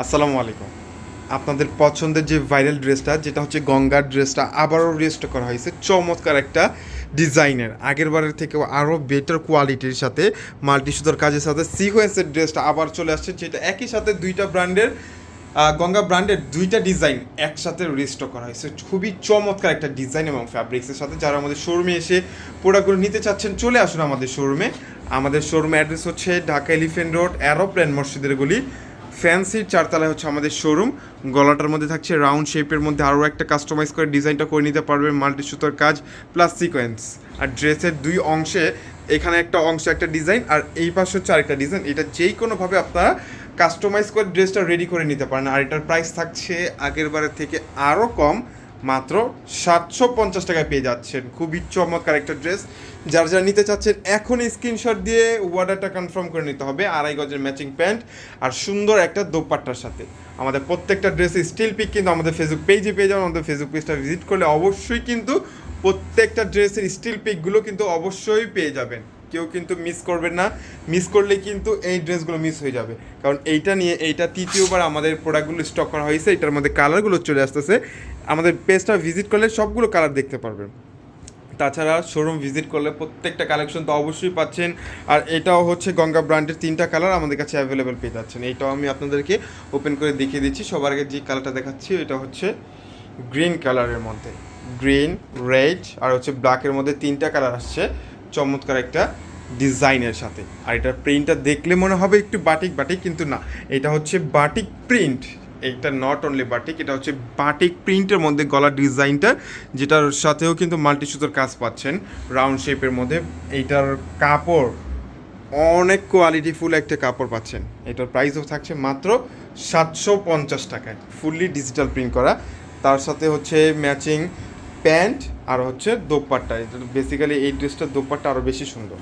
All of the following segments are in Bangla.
আসসালামু আলাইকুম। আপনাদের পছন্দের যে ভাইরাল ড্রেসটা, যেটা হচ্ছে গঙ্গার ড্রেসটা, আবারও রেস্ট করা হয়েছে। চমৎকার একটা ডিজাইনের। আগের বারের থেকে আরও বেটার কোয়ালিটির সাথে মাল্টি সুতার কাজের সাথে সিকোয়েন্সের ড্রেসটা আবার চলে আসছে, যেটা একই সাথে দুইটা ব্র্যান্ডের গঙ্গা ব্র্যান্ডের দুইটা ডিজাইন একসাথে রেস্ট করা হয়েছে। খুবই চমৎকার একটা ডিজাইন এবং ফ্যাব্রিক্সের সাথে। যারা আমাদের শোরুমে এসে প্রোডাক্টগুলো নিতে চাচ্ছেন, চলে আসুন আমাদের শোরুমে আমাদের শোরুমে অ্যাড্রেস হচ্ছে ঢাকা এলিফেন্ট রোড অ্যারোপ্লেন মসজিদের গলি ফ্যান্সির চারতলায় হচ্ছে আমাদের শোরুম গলাটার মধ্যে থাকছে রাউন্ড শেপের মধ্যে আরও একটা কাস্টমাইজ করে ডিজাইনটা করে নিতে পারবে মাল্টি সুতোর কাজ প্লাস সিকোয়েন্স আর ড্রেসের দুই অংশে এখানে একটা অংশ, একটা ডিজাইন আর এই পাশে হচ্ছে আরেকটা ডিজাইন এটা যেই কোনোভাবে আপনারা কাস্টমাইজ করে ড্রেসটা রেডি করে নিতে পারেন। আর এটার প্রাইস থাকছে আগের বারের থেকে আরও কম মাত্র সাতশো পঞ্চাশ টাকায় পেয়ে যাচ্ছেন। খুবই চমৎকার একটা ড্রেস। যারা যারা নিতে চাচ্ছেন, এখনই স্ক্রিনশট দিয়ে অর্ডারটা কনফার্ম করে নিতে হবে, আড়াই গজের ম্যাচিং প্যান্ট আর সুন্দর একটা দোপাট্টার সাথে। আমাদের প্রত্যেকটা ড্রেসে স্টিল পিক কিন্তু আমাদের ফেসবুক পেজে পেয়ে যাবেন, আমাদের ফেসবুক পেজটা ভিজিট করলে অবশ্যই কিন্তু প্রত্যেকটা ড্রেসের স্টিল পিকগুলো কিন্তু অবশ্যই পেয়ে যাবেন। কেউ কিন্তু মিস করবেন না। মিস করলে কিন্তু এই ড্রেসগুলো মিস হয়ে যাবে। কারণ এইটা নিয়ে, এইটা তৃতীয়বার আমাদের প্রোডাক্টগুলো স্টক করা হয়েছে, এটার মধ্যে কালারগুলো চলে আসতেছে। আমাদের পেজটা ভিজিট করলে সবগুলো কালার দেখতে পারবেন। তাছাড়া শোরুম ভিজিট করলে প্রত্যেকটা কালেকশন তো অবশ্যই পাচ্ছেন। আর এটাও হচ্ছে গঙ্গা ব্র্যান্ডের তিনটা কালার আমাদের কাছে অ্যাভেলেবেল পেয়ে যাচ্ছেন। এইটাও আমি আপনাদেরকে ওপেন করে দেখিয়ে দিচ্ছি। সবার আগে যে কালারটা দেখাচ্ছি, এটা হচ্ছে গ্রিন কালারের মধ্যে। গ্রিন রেড আর হচ্ছে ব্ল্যাকের মধ্যে তিনটা কালার আসছে। চমৎকার একটা ডিজাইনের সাথে। আর এটার প্রিন্টটা দেখলে মনে হবে একটু বাটিক বাটিক, কিন্তু না। এটা হচ্ছে বাটিক প্রিন্ট এটা নট অনলি বাটিক, এটা হচ্ছে বাটিক প্রিন্টের মধ্যে গলার ডিজাইনটা, যেটার সাথেও কিন্তু মাল্টি সুতোর কাজ পাচ্ছেন। রাউন্ড শেপের মধ্যে এইটার কাপড়, অনেক কোয়ালিটিফুল একটা কাপড় পাচ্ছেন। এটার প্রাইসও থাকছে মাত্র সাতশো পঞ্চাশ টাকায় ফুললি ডিজিটাল প্রিন্ট করা। তার সাথে হচ্ছে ম্যাচিং প্যান্ট আর হচ্ছে দোপাট্টা। বেসিক্যালি এই ড্রেসটার দোপাট্টা আরও বেশি সুন্দর।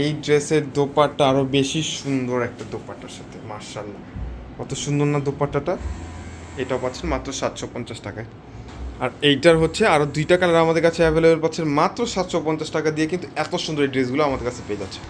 এই ড্রেসের দোপাট্টা আরও বেশি সুন্দর একটা দোপাট্টার সাথে মার্শাল্লাহ কত সুন্দর না দোপাট্টাটা? এটাও পাচ্ছেন মাত্র সাতশো পঞ্চাশ টাকায়। আর এইটার হচ্ছে আরও দুইটা কালার আমাদের কাছে অ্যাভেলেবেল পাচ্ছেন, মাত্র সাতশো পঞ্চাশ টাকা দিয়ে কিন্তু এত সুন্দর এই ড্রেসগুলো আমাদের কাছে পেয়ে যাচ্ছে